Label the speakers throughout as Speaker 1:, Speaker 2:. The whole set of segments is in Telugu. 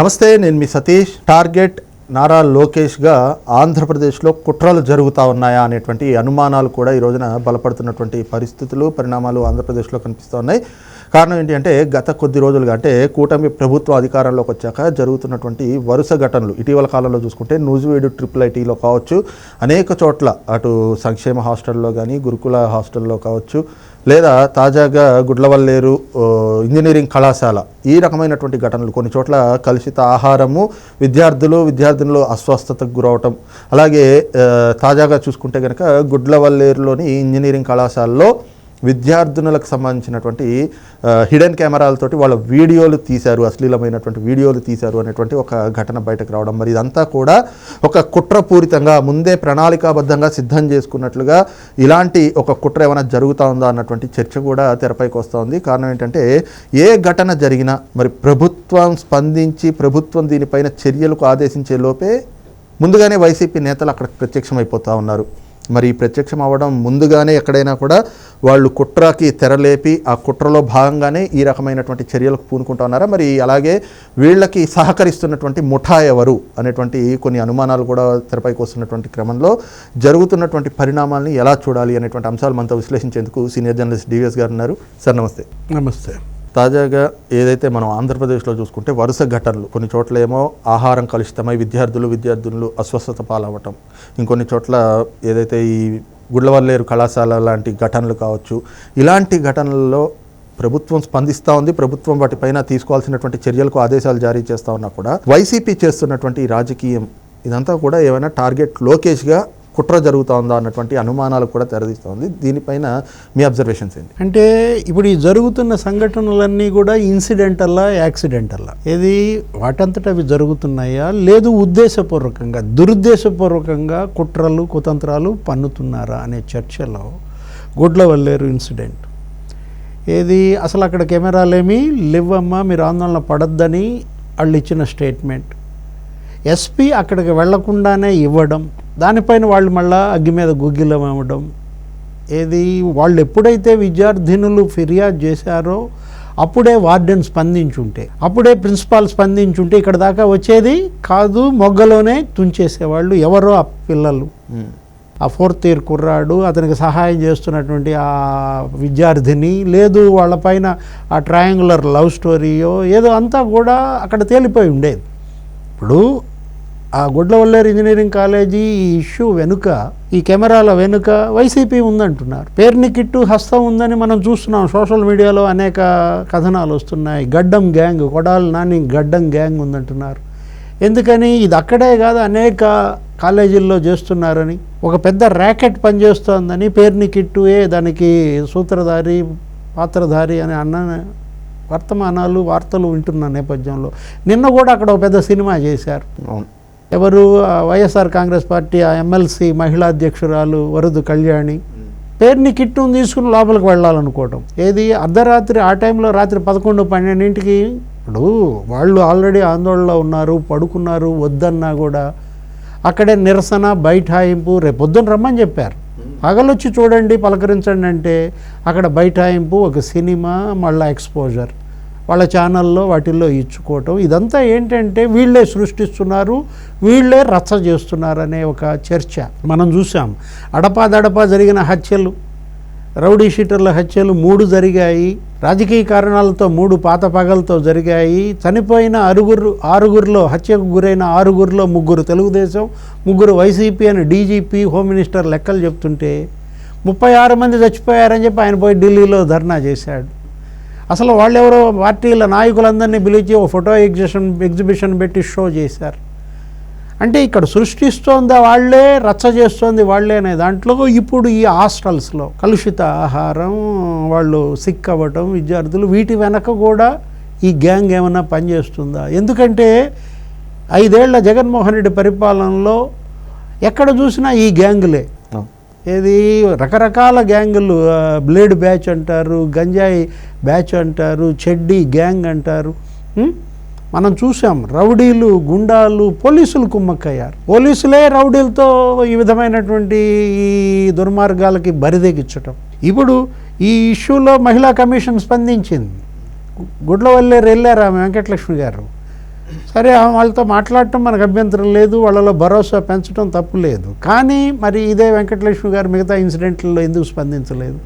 Speaker 1: నమస్తే నేను మీ సతీష్. టార్గెట్ నారా లోకేష్గా ఆంధ్రప్రదేశ్లో కుట్రలు జరుగుతూ ఉన్నాయా అనేటువంటి అనుమానాలు కూడా ఈ రోజున బలపడుతున్నటువంటి పరిస్థితులు పరిణామాలు ఆంధ్రప్రదేశ్లో కనిపిస్తూ ఉన్నాయి. కారణం ఏంటి అంటే గత కొద్ది రోజులుగా అంటే కూటమి ప్రభుత్వ అధికారంలోకి వచ్చాక జరుగుతున్నటువంటి వరుస ఘటనలు. ఇటీవల కాలంలో చూసుకుంటే నూజివీడు ట్రిపుల్ ఐటీలో కావచ్చు అనేక చోట్ల అటు సంక్షేమ హాస్టల్లో కానీ గురుకుల హాస్టల్లో కావచ్చు లేదా తాజాగా గుడ్లవల్లేరు ఇంజనీరింగ్ కళాశాల ఈ రకమైనటువంటి ఘటనలు కొన్ని చోట్ల కలుషిత ఆహారము విద్యార్థులు విద్యార్థినులు అస్వస్థతకు గురవటం. అలాగే తాజాగా చూసుకుంటే కనుక గుడ్లవల్లేరులోని ఇంజనీరింగ్ కళాశాలలో విద్యార్థినులకు సంబంధించినటువంటి హిడెన్ కెమెరాలతోటి వాళ్ళ వీడియోలు తీశారు అశ్లీలమైనటువంటి వీడియోలు తీశారు అనేటువంటి ఒక ఘటన బయటకు రావడం. మరి ఇదంతా కూడా ఒక కుట్రపూరితంగా ముందే ప్రణాళికాబద్ధంగా సిద్ధం చేసుకున్నట్లుగా ఇలాంటి ఒక కుట్ర ఏమైనా జరుగుతూ ఉందా అన్నటువంటి చర్చ కూడా తెరపైకి వస్తోంది. కారణం ఏంటంటే ఏ ఘటన జరిగినా మరి ప్రభుత్వం స్పందించి ప్రభుత్వం దీనిపైన చర్యలకు ఆదేశించే లోపే ముందుగానే వైసీపీ నేతలు అక్కడ ప్రత్యక్షమైపోతూ ఉన్నారు. మరి ప్రత్యక్షం అవ్వడం ముందుగానే ఎక్కడైనా కూడా వాళ్ళు కుట్రకి తెరలేపి ఆ కుట్రలో భాగంగానే ఈ రకమైనటువంటి చర్యలకు పూనుకుంటా ఉన్నారా? మరి అలాగే వీళ్ళకి సహకరిస్తున్నటువంటి ముఠా ఎవరు? అనేటువంటి కొన్ని అనుమానాలు కూడా తెరపైకి వస్తున్నటువంటి క్రమంలో జరుగుతున్నటువంటి పరిణామాల్ని ఎలా చూడాలి అనేటువంటి అంశాలు మనతో విశ్లేషించేందుకు సీనియర్ జర్నలిస్ట్ డివిఎస్ గారు ఉన్నారు. సార్ నమస్తే.
Speaker 2: నమస్తే.
Speaker 1: తాజాగా ఏదైతే మనం ఆంధ్రప్రదేశ్లో చూసుకుంటే వరుస ఘటనలు కొన్ని చోట్ల ఏమో ఆహారం కలుషితమై విద్యార్థులు విద్యార్థులు అస్వస్థత పాలవ్వటం ఇంకొన్ని చోట్ల ఏదైతే ఈ గుడ్లవల్లేరు కళాశాల లాంటి ఘటనలు కావచ్చు ఇలాంటి ఘటనల్లో ప్రభుత్వం స్పందిస్తూ ఉంది. ప్రభుత్వం వాటిపైన తీసుకోవాల్సినటువంటి చర్యలకు ఆదేశాలు జారీ చేస్తూ ఉన్నా కూడా వైసీపీ చేస్తున్నటువంటి రాజకీయం ఇదంతా కూడా ఏమైనా టార్గెట్ లోకేష్గా కుట్ర జరుగుతూ ఉందా అన్నటువంటి అనుమానాలు కూడా తెరదీస్తోంది. దీనిపైన మీ అబ్జర్వేషన్స్ ఏంటి?
Speaker 2: అంటే ఇప్పుడు ఈ జరుగుతున్న సంఘటనలన్నీ కూడా ఇన్సిడెంటల్లా యాక్సిడెంటల్లా? ఏది వాటంతట అవి జరుగుతున్నాయా? లేదు ఉద్దేశపూర్వకంగా దురుద్దేశపూర్వకంగా కుట్రలు కుతంత్రాలు పన్నుతున్నారా అనే చర్చలో గుడ్లవల్లేరు ఇన్సిడెంట్. ఏది అసలు అక్కడ కెమెరాలేమి లేవమ్మా మీరు ఆందోళన పడద్దని వాళ్ళు ఇచ్చిన స్టేట్మెంట్. ఎస్పీ అక్కడికి వెళ్ళకుండానే ఇవ్వడం. దానిపైన వాళ్ళు మళ్ళా అగ్గి మీద గుగ్గిలం ఇవ్వడం ఏది వాళ్ళు ఎప్పుడైతే విద్యార్థినులు ఫిర్యాదు చేశారో అప్పుడే వార్డెన్ స్పందించుంటే అప్పుడే ప్రిన్సిపాల్ స్పందించుంటే ఇక్కడ దాకా వచ్చేది కాదు మొగ్గలోనే తుంచేసేవాళ్ళు ఎవరో ఆ పిల్లలు. ఆ ఫోర్త్ ఇయర్ కుర్రాడు అతనికి సహాయం చేస్తున్నటువంటి ఆ విద్యార్థిని లేదు వాళ్ళపైన ఆ ట్రయాంగులర్ లవ్ స్టోరీయో ఏదో అంతా కూడా అక్కడ తేలిపోయి ఉండేది. ఇప్పుడు ఆ గుడ్లవల్లేరు ఇంజనీరింగ్ కాలేజీ ఈ ఇష్యూ వెనుక ఈ కెమెరాల వెనుక వైసీపీ ఉందంటున్నారు. పేరుని కిట్టు హస్తం ఉందని మనం చూస్తున్నాం. సోషల్ మీడియాలో అనేక కథనాలు వస్తున్నాయి. గడ్డం గ్యాంగ్ కొడాలి నాని గడ్డం గ్యాంగ్ ఉందంటున్నారు. ఎందుకని? ఇది అక్కడే కాదు అనేక కాలేజీల్లో చేస్తున్నారని. ఒక పెద్ద ర్యాకెట్ పనిచేస్తోందని పేరుని కిట్టుయే దానికి సూత్రధారి పాత్రధారి అని అన్న వర్తమానాలు వార్తలు వింటున్న నేపథ్యంలో. నిన్న కూడా అక్కడ ఒక పెద్ద సినిమా చేశారు.
Speaker 1: అవును.
Speaker 2: ఎవరు? వైఎస్ఆర్ కాంగ్రెస్ పార్టీ ఆ ఎమ్మెల్సీ మహిళా అధ్యక్షురాలు వరదు కళ్యాణి. పేరుని కిట్ను తీసుకుని లోపలికి వెళ్ళాలనుకోవటం. ఏది? అర్ధరాత్రి ఆ టైంలో రాత్రి పదకొండు పన్నెండింటికి ఇప్పుడు వాళ్ళు ఆల్రెడీ ఆందోళనలో ఉన్నారు పడుకున్నారు వద్దన్నా కూడా అక్కడే నిరసన బైఠాయింపు రేపు రమ్మని చెప్పారు. పగలొచ్చి చూడండి పలకరించండి అంటే అక్కడ బైఠాయింపు ఒక సినిమా మళ్ళీ ఎక్స్పోజర్. వాళ్ళ ఛానల్లో వాటిల్లో ఇచ్చుకోవటం. ఇదంతా ఏంటంటే వీళ్ళే సృష్టిస్తున్నారు వీళ్ళే రచ్చ చేస్తున్నారు అనే ఒక చర్చ మనం చూసాం. అడపాదడపా జరిగిన హత్యలు రౌడీ షీటర్ల హత్యలు మూడు జరిగాయి. రాజకీయ కారణాలతో మూడు పాత పగలతో జరిగాయి. చనిపోయిన ఆరుగురు ఆరుగురిలో హత్యకు గురైన ఆరుగురిలో ముగ్గురు తెలుగుదేశం ముగ్గురు వైసీపీ అని డీజీపీ హోమ్ మినిస్టర్ లెక్కలు చెప్తుంటే ముప్పై ఆరు మంది చచ్చిపోయారని చెప్పి ఆయన పోయి ఢిల్లీలో ధర్నా చేశాడు. అసలు వాళ్ళెవరో పార్టీల నాయకులందరినీ పిలిచి ఓ ఫోటో ఎగ్జిబిషన్ ఎగ్జిబిషన్ పెట్టి షో చేశారు. అంటే ఇక్కడ సృష్టిస్తోంది వాళ్ళే రచ్చ చేస్తోంది వాళ్ళే అనే దాంట్లో ఇప్పుడు ఈ హాస్టల్స్లో కలుషిత ఆహారం వాళ్ళు సిక్ అవ్వటం విద్యార్థులు వీటి వెనక కూడా ఈ గ్యాంగ్ ఏమైనా పనిచేస్తుందా? ఎందుకంటే ఐదేళ్ళ జగన్మోహన్ రెడ్డి పరిపాలనలో ఎక్కడ చూసినా ఈ గ్యాంగులే. ఏది? రకరకాల గ్యాంగులు బ్లేడ్ బ్యాచ్ అంటారు గంజాయి బ్యాచ్ అంటారు చెడ్డీ గ్యాంగ్ అంటారు. మనం చూసాం రౌడీలు గుండాలు పోలీసులు కుమ్మక్కయ్యారు. పోలీసులే రౌడీలతో ఈ విధమైనటువంటి ఈ దుర్మార్గాలకి బరిదెగించటం ఇప్పుడు ఈ ఇష్యూలో మహిళా కమిషన్ స్పందించింది. గుడ్లవల్లేరు వెళ్ళారు ఆమె వెంకటలక్ష్మి గారు. సరే వాళ్ళతో మాట్లాడటం మనకు అభ్యంతరం లేదు వాళ్ళలో భరోసా పెంచడం తప్పు లేదు. కానీ మరి ఇదే వెంకటలక్ష్మి గారు మిగతా ఇన్సిడెంట్లలో ఎందుకు స్పందించలేదు?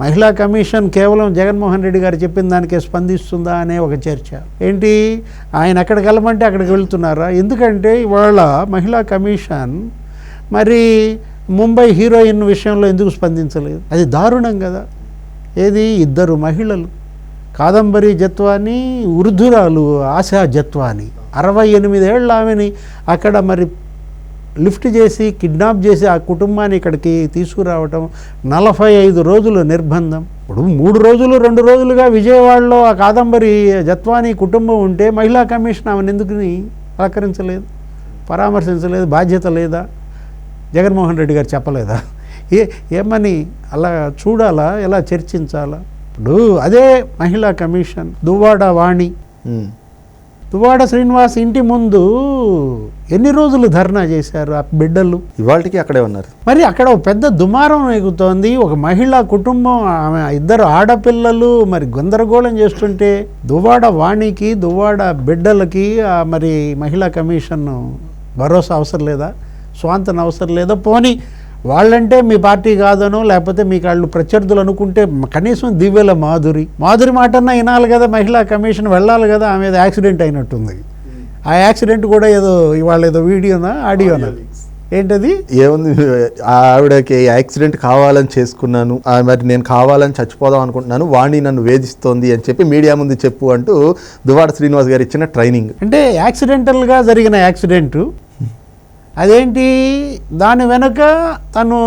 Speaker 2: మహిళా కమిషన్ కేవలం జగన్మోహన్ రెడ్డి గారు చెప్పిన దానికే స్పందిస్తుందా అనే ఒక చర్చ. ఏంటి? ఆయన ఎక్కడికి వెళ్ళమంటే అక్కడికి వెళ్తున్నారా? ఎందుకంటే ఇవాళ మహిళా కమిషన్ మరి ముంబై హీరోయిన్ విషయంలో ఎందుకు స్పందించలేదు? అది దారుణం కదా. ఏది? ఇద్దరు మహిళలు. కాదంబరి జత్వాని వృద్ధురాలు ఆశా జత్వాని. అరవై ఎనిమిదేళ్ళ ఆమెని అక్కడ మరి లిఫ్ట్ చేసి కిడ్నాప్ చేసి ఆ కుటుంబాన్ని ఇక్కడికి తీసుకురావటం నలభై ఐదు రోజులు నిర్బంధం. ఇప్పుడు మూడు రోజులు రెండు రోజులుగా విజయవాడలో ఆ కాదంబరి జత్వాని కుటుంబం ఉంటే మహిళా కమిషన్ ఆమెను ఎందుకుని సహకరించలేదు పరామర్శించలేదు? బాధ్యత లేదా? జగన్మోహన్ రెడ్డి గారు చెప్పలేదా? ఏ ఏమని అలా చూడాలా? ఎలా చర్చించాలా? ఇప్పుడు అదే మహిళా కమిషన్ దువ్వాడ వాణి. దువ్వాడ శ్రీనివాస్ ఇంటి ముందు ఎన్ని రోజులు ధర్నా చేశారు ఆ బిడ్డలు?
Speaker 1: ఇవాళకి అక్కడే ఉన్నారు.
Speaker 2: మరి అక్కడ ఒక పెద్ద దుమారం ఎగుతోంది ఒక మహిళా కుటుంబం ఆమె ఇద్దరు ఆడపిల్లలు మరి గందరగోళం చేస్తుంటే దువ్వాడ వాణికి దువ్వాడ బిడ్డలకి ఆ మరి మహిళా కమిషన్ భరోసా అవసరం లేదా? స్వాంతన అవసరం లేదా? పోనీ వాళ్ళంటే మీ పార్టీ కాదనో లేకపోతే మీకు వాళ్ళు ప్రత్యర్థులు అనుకుంటే కనీసం దివ్యల మాధురి. మాధురి మాటన్నా వినాలి కదా మహిళా కమిషన్ వెళ్ళాలి కదా ఆమె ఏదో యాక్సిడెంట్ అయినట్టుంది. ఆ యాక్సిడెంట్ కూడా ఏదో ఇవాళ ఏదో వీడియోనా ఆడియోనా? ఏంటది?
Speaker 1: ఏముంది ఆవిడకి యాక్సిడెంట్ కావాలని చేసుకున్నాను ఆ, మరి నేను కావాలని చచ్చిపోదాం అనుకుంటున్నాను వాణి నన్ను వేధిస్తోంది అని చెప్పి మీడియా ముందు చెప్పు అంటూ దువాడ శ్రీనివాస్ గారు ఇచ్చిన ట్రైనింగ్.
Speaker 2: అంటే యాక్సిడెంటల్గా జరిగిన యాక్సిడెంట్ అదేంటి? దాని వెనుక తను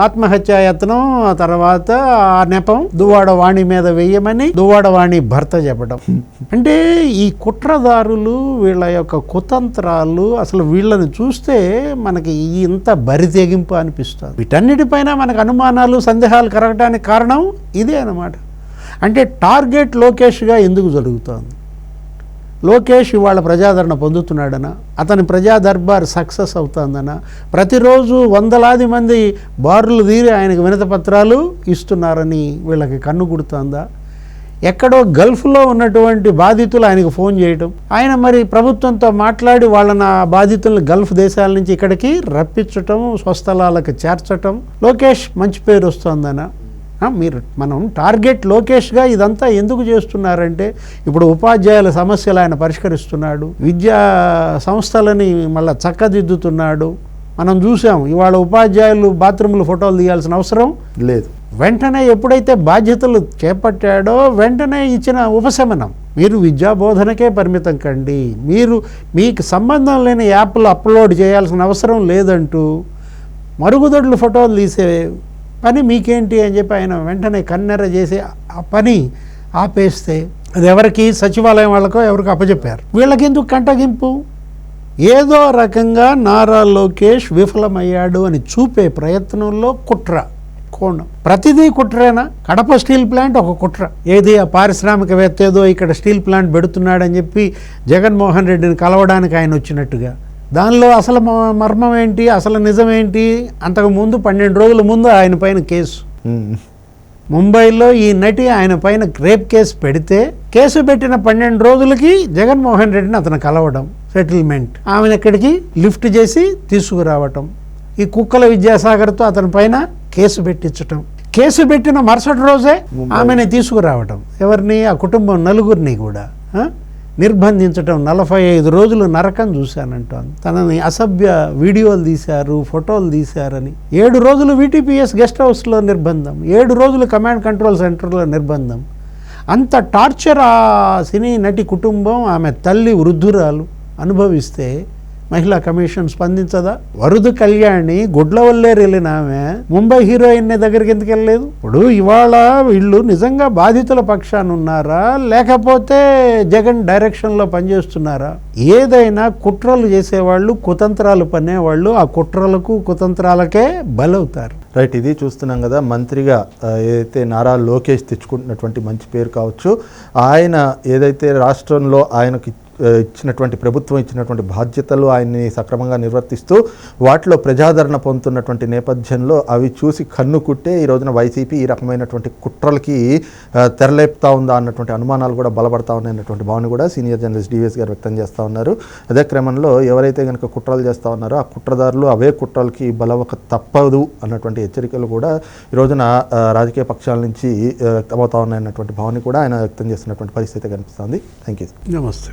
Speaker 2: ఆత్మహత్యా యత్నం ఆ తర్వాత ఆ నెపం దువ్వాడ వాణి మీద వెయ్యమని దువ్వాడ వాణి భర్త చెప్పడం. అంటే ఈ కుట్రదారులు వీళ్ళ యొక్క కుతంత్రాలు అసలు వీళ్ళని చూస్తే మనకి ఇంత బరితెగింపు అనిపిస్తుంది. వీటన్నిటిపైన మనకు అనుమానాలు సందేహాలు కలగడానికి కారణం ఇదే అన్నమాట. అంటే టార్గెట్ లోకేష్గా ఎందుకు జరుగుతోంది? లోకేష్ ఇవాళ ప్రజాదరణ పొందుతున్నాడనా అతని ప్రజా దర్బార్ సక్సెస్ అవుతుందనా ప్రతిరోజు వందలాది మంది బారులు తీరి ఆయనకు వినత పత్రాలు ఇస్తున్నారని వీళ్ళకి కన్ను కుడుతుందా? ఎక్కడో గల్ఫ్లో ఉన్నటువంటి బాధితులు ఆయనకు ఫోన్ చేయటం ఆయన మరి ప్రభుత్వంతో మాట్లాడి వాళ్ళని ఆ బాధితులను గల్ఫ్ దేశాల నుంచి ఇక్కడికి రప్పించటం స్వస్థలాలకు చేర్చటం. లోకేష్ మంచి పేరు వస్తుందనా. మీరు మనం టార్గెట్ లోకేష్గా ఇదంతా ఎందుకు చేస్తున్నారంటే ఇప్పుడు ఉపాధ్యాయుల సమస్యలు ఆయన పరిష్కరిస్తున్నాడు విద్యా సంస్థలని మళ్ళీ చక్కదిద్దుతున్నాడు. మనం చూసాం ఇవాళ ఉపాధ్యాయులు బాత్రూంలు ఫోటోలు తీయాల్సిన అవసరం
Speaker 1: లేదు.
Speaker 2: వెంటనే ఎప్పుడైతే బాధ్యతలు చేపట్టాడో వెంటనే ఇచ్చిన ఉపశమనం. మీరు విద్యా బోధనకే పరిమితం కండి. మీరు మీకు సంబంధం లేని యాప్లు అప్లోడ్ చేయాల్సిన అవసరం లేదంటూ మరుగుదొడ్లు ఫోటోలు తీసే పని మీకేంటి అని చెప్పి ఆయన వెంటనే కన్నెర చేసి ఆ పని ఆపేస్తే అది ఎవరికి సచివాలయం వాళ్ళకో ఎవరికి అప్పచెప్పారు వీళ్ళకి ఎందుకు కంటగింపు? ఏదో రకంగా నారా లోకేష్ విఫలమయ్యాడు అని చూపే ప్రయత్నంలో కుట్ర కోణం. ప్రతిదీ కుట్రేనా? కడప స్టీల్ ప్లాంట్ ఒక కుట్ర. ఏది ఆ పారిశ్రామికవేత్త ఏదో ఇక్కడ స్టీల్ ప్లాంట్ పెడుతున్నాడని చెప్పి జగన్మోహన్ రెడ్డిని కలవడానికి ఆయన వచ్చినట్టుగా. దానిలో అసలు మర్మం ఏంటి అసలు నిజం ఏంటి? అంతకు ముందు పన్నెండు రోజుల ముందు ఆయన పైన కేసు. ముంబైలో ఈ నటి ఆయన పైన రేప్ కేసు పెడితే కేసు పెట్టిన పన్నెండు రోజులకి జగన్మోహన్ రెడ్డిని అతను కలవడం సెటిల్మెంట్. ఆమెను ఎక్కడికి? లిఫ్ట్ చేసి తీసుకురావటం. ఈ కుక్కల విద్యాసాగర్తో అతని పైన కేసు పెట్టించటం. కేసు పెట్టిన మరుసటి రోజే ఆమెని తీసుకురావటం. ఎవరిని? ఆ కుటుంబం నలుగురిని కూడా? నిర్బంధించటం నలభై ఐదు రోజులు నరకం చూశానంటోంది. తనని అసభ్య వీడియోలు తీశారు ఫోటోలు తీశారని. ఏడు రోజులు వీటీపీఎస్ గెస్ట్ హౌస్లో నిర్బంధం ఏడు రోజులు కమాండ్ కంట్రోల్ సెంటర్లో నిర్బంధం. అంత టార్చర్ ఆ సినీ నటి కుటుంబం ఆమె తల్లి వృద్ధురాలు అనుభవిస్తే మహిళా కమిషన్ స్పందించదా? వరుదు కళ్యాణి గుడ్ల వల్లే వెళ్ళిన ఆమె ముంబై హీరోయిన్ దగ్గరికి ఎందుకు వెళ్ళలేదు? ఇప్పుడు ఇవాళ వీళ్ళు నిజంగా బాధితుల పక్షాన ఉన్నారా? లేకపోతే జగన్ డైరెక్షన్లో పనిచేస్తున్నారా? ఏదైనా కుట్రలు చేసేవాళ్ళు కుతంత్రాలు పనేవాళ్ళు ఆ కుట్రలకు కుతంత్రాలకే బలవుతారు.
Speaker 1: రైట్ ఇది చూస్తున్నాం కదా మంత్రిగా ఏదైతే నారా లోకేష్ తెచ్చుకుంటున్నటువంటి మంచి పేరు కావచ్చు ఆయన ఏదైతే రాష్ట్రంలో ఆయనకి ఇచ్చినటువంటి ప్రభుత్వం ఇచ్చినటువంటి బాధ్యతలు ఆయన్ని సక్రమంగా నిర్వర్తిస్తూ వాటిలో ప్రజాదరణ పొందుతున్నటువంటి నేపథ్యంలో అవి చూసి కన్ను కుట్టే ఈ రోజున వైసీపీ ఈ రకమైనటువంటి కుట్రలకి తెరలేపుతా ఉందా అన్నటువంటి అనుమానాలు కూడా బలపడతా ఉన్నాయన్నటువంటి భావన కూడా సీనియర్ జర్నలిస్ట్ డివిఎస్ గారు వ్యక్తం చేస్తూ ఉన్నారు. అదే క్రమంలో ఎవరైతే కనుక కుట్రలు చేస్తూ ఉన్నారో ఆ కుట్రదారులు అవే కుట్రలకి బలవక తప్పదు అన్నటువంటి హెచ్చరికలు కూడా ఈ రోజున రాజకీయ పక్షాల నుంచి వ్యక్తమవుతా ఉన్నాయన్నటువంటి భావన కూడా ఆయన వ్యక్తం చేస్తున్నటువంటి పరిస్థితి కనిపిస్తుంది. థ్యాంక్ యూ
Speaker 2: నమస్తే.